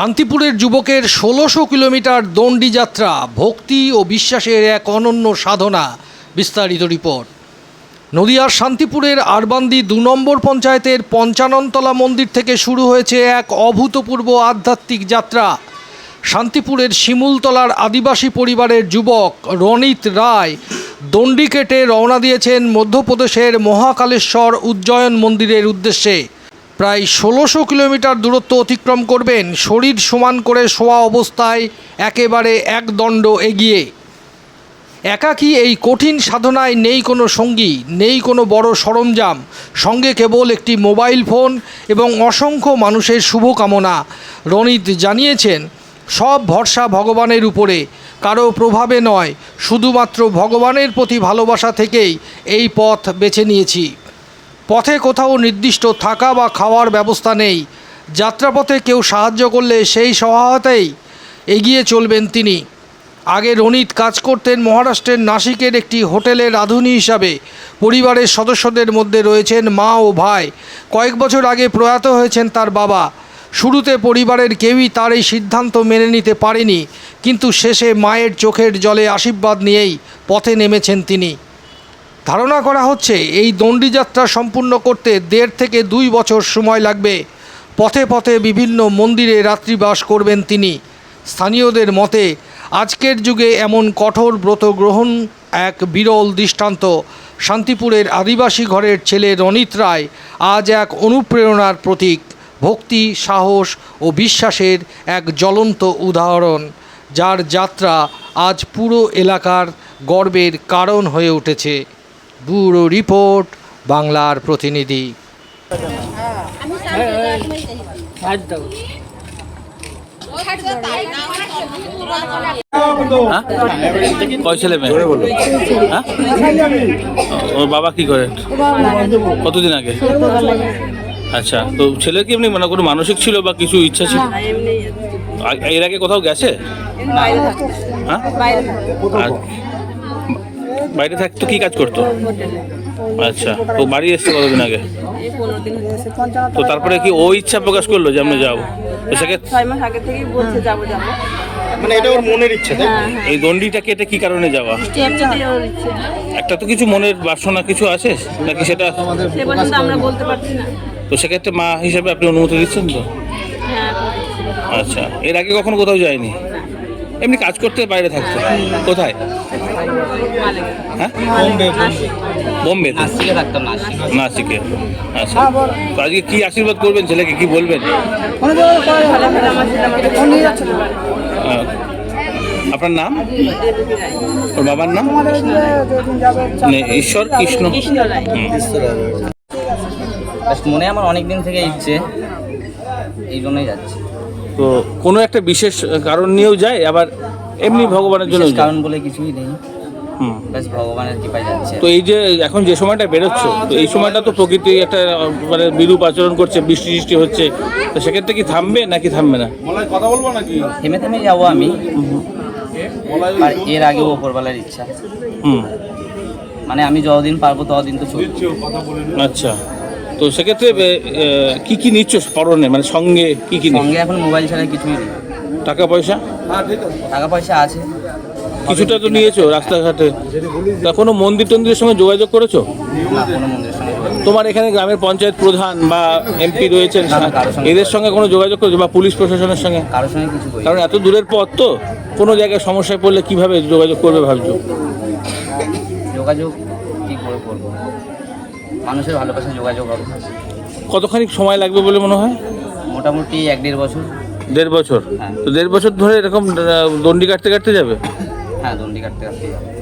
শান্তিপুরের যুবকের ষোলোশো কিলোমিটার দণ্ডি যাত্রা, ভক্তি ও বিশ্বাসের এক অনন্য সাধনা, বিস্তারিত রিপোর্ট। নদিয়ার শান্তিপুরের আরবান্দি দু নম্বর পঞ্চায়েতের পঞ্চাননতলা মন্দির থেকে শুরু হয়েছে এক অভূতপূর্ব আধ্যাত্মিক যাত্রা। শান্তিপুরের শিমুলতলার আদিবাসী পরিবারের যুবক রনিত রায় দণ্ডি কেটে রওনা দিয়েছেন মধ্যপ্রদেশের মহাকালেশ্বর উজ্জয়ন মন্দিরের উদ্দেশ্যে। প্রায় ষোলোশো কিলোমিটার দূরত্ব অতিক্রম করবেন। শরীর সমান করে শোয়া অবস্থায় একেবারে এক দণ্ড এগিয়ে। একাকী এই কঠিন সাধনায় নেই কোনো সঙ্গী, নেই কোনো বড় সরঞ্জাম, সঙ্গে কেবল একটি মোবাইল ফোন এবং অসংখ্য মানুষের শুভকামনা। রনিত জানিয়েছেন, সব ভরসা ভগবানের উপরে, কারও প্রভাবে নয়, শুধুমাত্র ভগবানের প্রতি ভালোবাসা থেকেই এই পথ বেছে নিয়েছি। পথে কোথাও নির্দিষ্ট থাকা বা খাওয়ার ব্যবস্থা নেই। যাত্রাপথে কেউ সাহায্য করলে সেই সহায়তাই এগিয়ে চলবেন তিনি। আগে রনিত কাজ করতেন মহারাষ্ট্রের নাসিকের একটি হোটেলের রাঁধুনি হিসাবে। পরিবারের সদস্যদের মধ্যে রয়েছেন মা ও ভাই। কয়েক বছর আগে প্রয়াত হয়েছেন তার বাবা। শুরুতে পরিবারের কেউই তার এই সিদ্ধান্ত মেনে নিতে পারেনি, কিন্তু শেষে মায়ের চোখের জলে আশীর্বাদ নিয়েই পথে নেমেছেন তিনি। ধারণা করা হচ্ছে এই দণ্ডি যাত্রা সম্পূর্ণ করতে দেড় থেকে দুই বছর সময় লাগবে। পথে পথে বিভিন্ন মন্দিরে রাত্রিবাস করবেন তিনি। স্থানীয়দের মতে, আজকের যুগে এমন কঠোর ব্রত গ্রহণ এক বিরল দৃষ্টান্ত। শান্তিপুরের আদিবাসী ঘরের ছেলে রনিত রায় আজ এক অনুপ্রেরণার প্রতীক। ভক্তি, সাহস ও বিশ্বাসের এক জ্বলন্ত উদাহরণ, যার যাত্রা আজ পুরো এলাকার গর্বের কারণ হয়ে উঠেছে। ব্যুরো রিপোর্ট বাংলার প্রতিনিধি। হ্যাঁ কয় ছেলে মেয়ে? হ্যাঁ? ওর বাবা কি করে? কতদিন আগে? আচ্ছা তো ছেলে কি এমনি মানে কোনো মানসিক ছিল বা কিছু ইচ্ছা ছিল? এর আগে কোথাও গেছে? হ্যাঁ? বাইরে থাকতো কি কাজ করতো? আচ্ছা তো বাড়ি এসছে কতদিন আগে? হয়ে তো তারপরে কি ও ইচ্ছা প্রকাশ করল যে আমরা যাব? তো সেকে ছয় মাস আগে থেকেই বলছে যাব যাব। মানে এটা ওর মনের ইচ্ছা তাই হ্যাঁ হ্যাঁ। এই দণ্ডিটা কেটে কি কারণে যাওয়া? একটা তো কিছু মনের বাসনা কিছু আছে? নাকি সেটা আমরা বলতে পারছি না। তো সেক্ষেত্রে মা হিসেবে আপনি অনুমতি দিচ্ছেন তো? হ্যাঁ আচ্ছা এর আগে কখনো কোথাও যায়নি? এমনি কাজ করতে বাইরে থাকতো কোথায়? হ্যাঁ। বোম্বে নাসিকে আচ্ছা। তো আজকে কি আশীর্বাদ করবেন ছেলেকে? কি বলবেন? আপনার নাম? ওর বাবার নাম? মানে ঈশ্বর কৃষ্ণ? মনে আমার অনেক দিন থেকে ইচ্ছে এই জন্যই যাচ্ছি। তো কোনো একটা বিশেষ কারণ নিয়েও যায় আবার এমনি ভগবানের জন্য বিশেষ কারণ বলে কিছুই নেই। হুম। ব্যাস ভগবানের কৃপায় যাচ্ছে। তো এই যে এখন যে সময়টা বেরোচ্ছ তো এই সময়টা তো প্রকৃতি একটা মানে বিরূপ আচরণ করছে বৃষ্টি বৃষ্টি হচ্ছে তো সেক্ষেত্রে কি থামবে নাকি থামবে না? কথা বলব নাকি? থেমে থেমে যাব আমি। আর এর আগেও ওপরবেলার ইচ্ছা। হুম। মানে আমি যতদিন পারব ততদিন তো আচ্ছা। তো সেক্ষেত্রে কি কি নিচ্ছ পরনে মানে সঙ্গে কি কি নিচ্ছ? সঙ্গে এখন মোবাইল ছাড়া কিছুই নেই। টাকা পয়সা? টাকা পয়সা আছে। কিছুটা তো নিয়েছো রাস্তাঘাটে। তা কোনো মন্দির টন্দিরের সঙ্গে যোগাযোগ করেছ? না কোনো মন্দিরের সঙ্গে যোগাযোগ নেই। তোমার এখানে গ্রামের পঞ্চায়েত প্রধান বা এমপি রয়েছেন। এদের সঙ্গে কোনো যোগাযোগ করেছ বা পুলিশ প্রশাসনের সঙ্গে? কারণ এত দূরের পথ তো কোনো জায়গায় সমস্যায় পড়লে কীভাবে যোগাযোগ করবে ভাবছ? যোগাযোগ কি করে করব? মানুষের ভালোবাসা যোগাযোগ হবে। কতখানি সময় লাগবে বলে মনে হয়? মোটামুটি এক দেড় বছর। দেড় বছর? হ্যাঁ। তো দেড় বছর ধরে এরকম দণ্ডি কাটতে কাটতে যাবে? হ্যাঁ দণ্ডি কাটতে কাটতে যাবে।